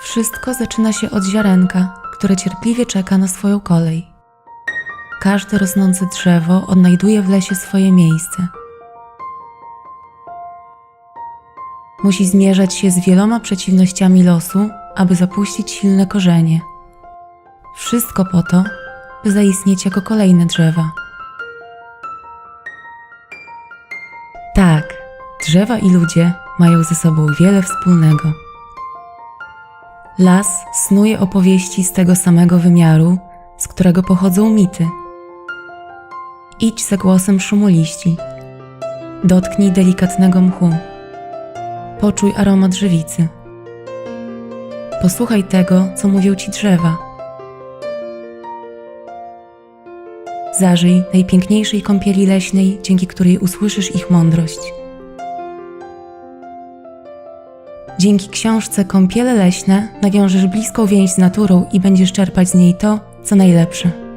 Wszystko zaczyna się od ziarenka, które cierpliwie czeka na swoją kolej. Każde rosnące drzewo odnajduje w lesie swoje miejsce. Musi zmierzać się z wieloma przeciwnościami losu, aby zapuścić silne korzenie. Wszystko po to, by zaistnieć jako kolejne drzewa. Tak, drzewa i ludzie mają ze sobą wiele wspólnego. Las snuje opowieści z tego samego wymiaru, z którego pochodzą mity. Idź za głosem szumu liści. Dotknij delikatnego mchu. Poczuj aromat żywicy. Posłuchaj tego, co mówią ci drzewa. Zażyj najpiękniejszej kąpieli leśnej, dzięki której usłyszysz ich mądrość. Dzięki książce Kąpiele leśne nawiążesz bliską więź z naturą i będziesz czerpać z niej to, co najlepsze.